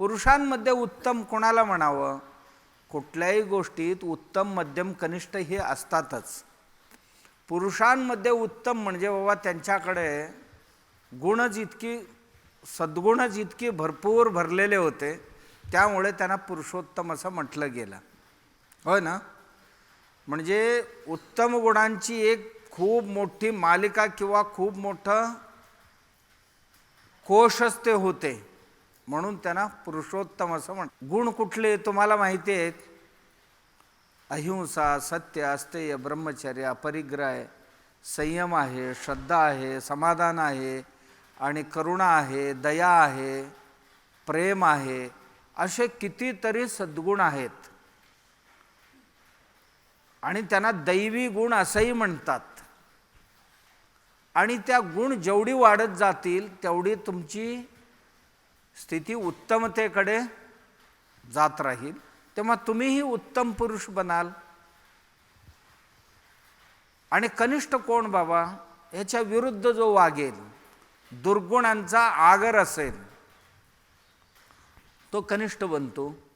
पुरुषांमध्ये उत्तम कोणाला म्हणावं? कुठल्याही गोष्टीत उत्तम मध्यम कनिष्ठ हे असतातच. पुरुषांमध्ये उत्तम म्हणजे बाबा त्यांच्याकडे गुणच इतकी सद्गुणच इतकी भरपूर भरलेले होते त्यामुळे त्यांना पुरुषोत्तम असं म्हटलं गेलं. होय ना? म्हणजे उत्तम गुणांची एक खूप मोठी मालिका किंवा खूप मोठं कोशच ते होते. म्हणून त्यांना पुरुषोत्तम असं म्हण गुण कुठले तुम्हाला माहिती आहेत? अहिंसा सत्य अस्तेय ब्रह्मचर्य अपरिग्रह आहे. संयम आहे श्रद्धा आहे समाधान आहे आणि करुणा आहे दया आहे प्रेम आहे असे कितीतरी सद्गुण आहेत. आणि त्यांना दैवी गुण असंही म्हणतात. आणि त्या गुण जेवढी वाढत जातील तेवढी तुमची स्थिती उत्तमतेकडे जात राहील. तेव्हा तुम्हीही उत्तम पुरुष बनाल. आणि कनिष्ठ कोण बाबा? ह्याच्या विरुद्ध जो वागेल दुर्गुणांचा आगर असेल तो कनिष्ठ बनतो.